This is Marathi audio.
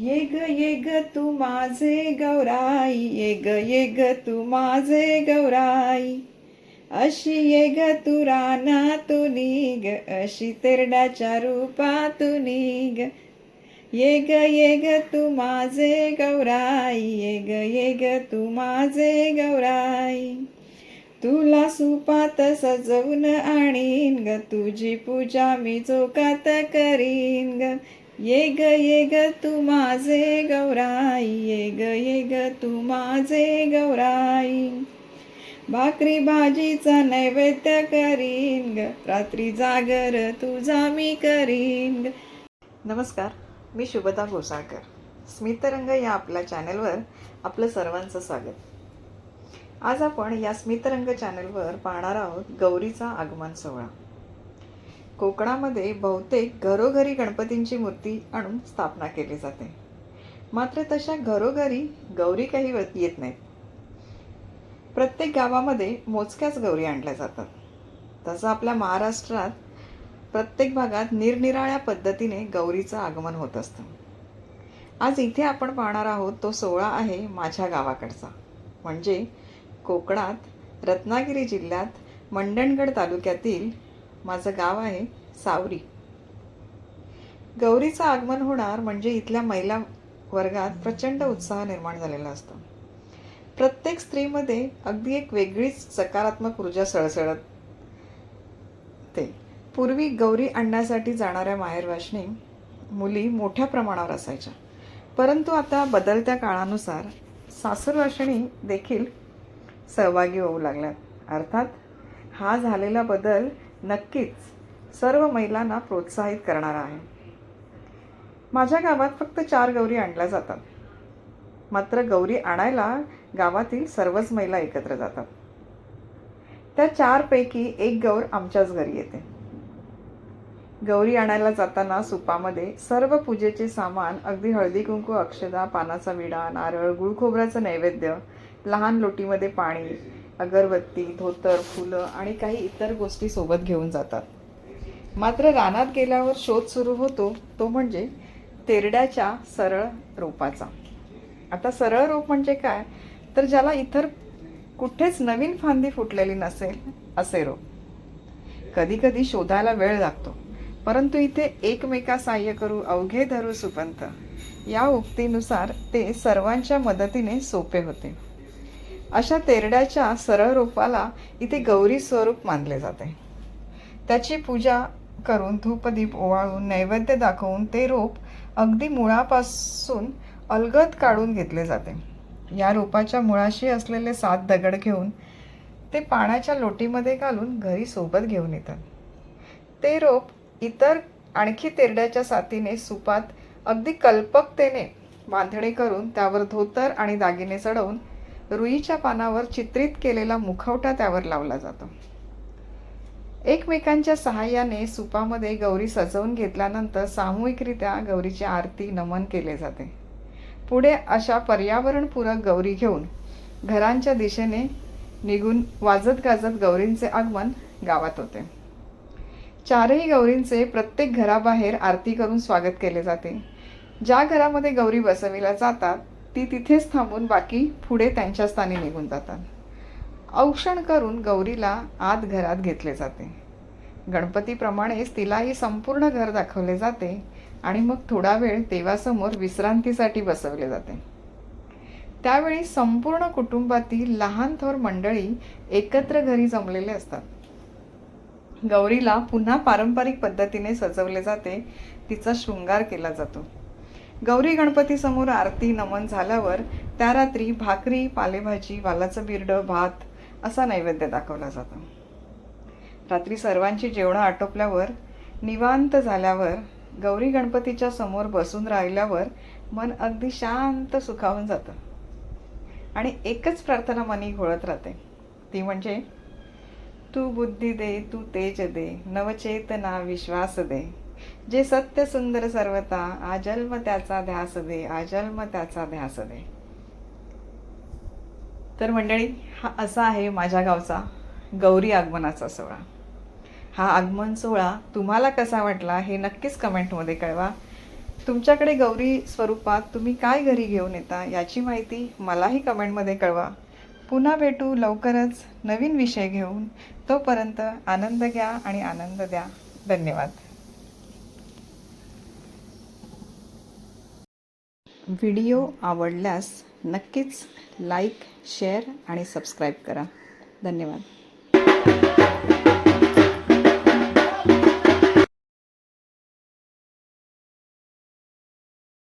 ये ग ये ग तू माझे गौराई ये ग ये ग तू माझे गौराई अशी ये ग तू राना तू ग अशी तेरडाच्या रूपा तू निग ये ग ये ग तू माझे गौराई ये ग ये ग तू माझे गौराई तुला सुपात सजवून आणीन ग तुझी पूजा मी चोकात करीन ग ये ग ये ग तू माझे गौराई ये ग ये ग तू माझे गौराई. भाकरी भाजीचा नैवेद्य करीन ग रात्री जागर तुझा मी करीन ग. नमस्कार मी शुभदा गोसाळकर. स्मितरंग या आपल्या चॅनलवर आपलं सर्वांचं स्वागत. आज आपण या स्मितरंग चॅनलवर पाहणार आहोत गौरीचा आगमन सोहळा. कोकणामध्ये बहुतेक घरोघरी गणपतींची मूर्ती आणून स्थापना केली जाते. मात्र तशा घरोघरी गौरी काही येत नाहीत. प्रत्येक गावामध्ये मोजक्याच गौरी आणल्या जातात. तसं आपल्या महाराष्ट्रात प्रत्येक भागात निरनिराळ्या पद्धतीने गौरीचं आगमन होत असतं. आज इथे आपण पाहणार आहोत तो सोहळा आहे माझ्या गावाकडचा. म्हणजे कोकणात रत्नागिरी जिल्ह्यात मंडणगड तालुक्यातील माझं गाव आहे सावरी. गौरीचं आगमन होणार म्हणजे इथल्या महिला वर्गात प्रचंड उत्साह निर्माण झालेला असतो. प्रत्येक स्त्रीमध्ये अगदी एक वेगळीच सकारात्मक ऊर्जा सळसळत ते. पूर्वी गौरी आणण्यासाठी जाणाऱ्या माहेरवाशनी मुली मोठ्या प्रमाणावर असायच्या. परंतु आता बदलत्या काळानुसार सासूरवाशिणी देखील सहभागी होऊ लागल्यात. अर्थात हा झालेला बदल नक्कीच सर्व महिलांना प्रोत्साहित करणारा आहे. माझ्या गावात फक्त चार गौरी आणल्या जातात. मात्र गौरी आणायला गावातील सर्वच महिला एकत्र जातात. त्या चारपैकी एक गौर आमच्याच घरी येते. गौरी आणायला जाताना सुपामध्ये सर्व पूजेचे सामान अगदी हळदी कुंकू अक्षदा पानाचा विडा नारळ गुळखोबऱ्याचं नैवेद्य लहान लोटीमध्ये पाणी अगरबत्ती धोतर फुलं आणि काही इतर गोष्टी सोबत घेऊन जातात. मात्र रानात गेल्यावर शोध सुरू होतो तो म्हणजे तेरड्याच्या सरळ रोपाचा. आता सरळ रोप म्हणजे काय? तर ज्याला इतर कुठेच नवीन फांदी फुटलेली नसेल असे रोप. कधी कधी शोधायला वेळ लागतो परंतु इथे एकमेका सहाय्य करू अवघे धरू सुपंत. या उक्तीनुसार ते सर्वांच्या मदतीने सोपे होते. अशा तेरड्याच्या सरळ रोपाला इथे गौरी स्वरूप मानले जाते. त्याची पूजा करून धूपदीप ओवाळून नैवेद्य दाखवून ते रोप अगदी मुळापासून अलगद काढून घेतले जाते. या रोपाच्या मुळाशी असलेले सात दगड घेऊन ते पाण्याच्या लोटीमध्ये घालून घरी सोबत घेऊन येतात. ते रोप इतर आणखी तेरड्याच्या साथीने सुपात अगदी कल्पकतेने बांधणी करून त्यावर धोतर आणि दागिने चढवून रुईच्या पानावर चित्रित केलेला मुखवटा त्यावर लावला जातो. एकमेकांच्या सहाय्याने सुपामध्ये गौरी सजवून घेतल्यानंतर सामूहिकरित्या गौरीची आरती नमन केले जाते. पुढे अशा पर्यावरणपूरक गौरी घेऊन घरांच्या दिशेने निघून वाजत गाजत गौरींचे आगमन गावात होते. चारही गौरींचे प्रत्येक घराबाहेर आरती करून स्वागत केले जाते. ज्या घरामध्ये गौरी बसविल्या जातात ती तिथेच थांबून बाकी पुढे त्यांच्या स्थानी निघून जातात. औक्षण करून गौरीला आत घरात घेतले जाते. गणपतीप्रमाणेच तिलाही संपूर्ण घर दाखवले जाते आणि मग थोडा वेळ देवासमोर विश्रांतीसाठी बसवले जाते. त्यावेळी संपूर्ण कुटुंबातील लहान थोर मंडळी एकत्र घरी जमलेले असतात. गौरीला पुन्हा पारंपरिक पद्धतीने सजवले जाते. तिचा शृंगार केला जातो. गौरी गणपतीसमोर आरती नमन झाल्यावर त्या रात्री भाकरी पालेभाजी वालाचं बिरडं भात असा नैवेद्य दाखवला जातो. रात्री सर्वांची जेवणं आटोपल्यावर निवांत झाल्यावर गौरी गणपतीच्या समोर बसून राहिल्यावर मन अगदी शांत सुखावून जातं. आणि एकच प्रार्थना मनी घोळत राहते. ती म्हणजे तू बुद्धी दे तू तेज दे नवचेतना विश्वास दे जे सत्य सुंदर सर्वता आजन्म त्याचा ध्यास दे आजन्म त्याचा ध्यास दे. तर मंडळी हा असा आहे माझ्या गावचा गौरी आगमनाचा सोहळा. हा आगमन सोहळा तुम्हाला कसा वाटला हे नक्कीच कमेंटमध्ये कळवा. तुमच्याकडे गौरी स्वरूपात तुम्ही काय घरी घेऊन येता याची माहिती मलाही कमेंटमध्ये कळवा. पुन्हा भेटू लवकरच नवीन विषय घेऊन. तोपर्यंत आनंद घ्या आणि आनंद द्या. धन्यवाद. व्हिडिओ आवडल्यास नक्कीच लाईक शेअर आणि सबस्क्राईब करा. धन्यवाद.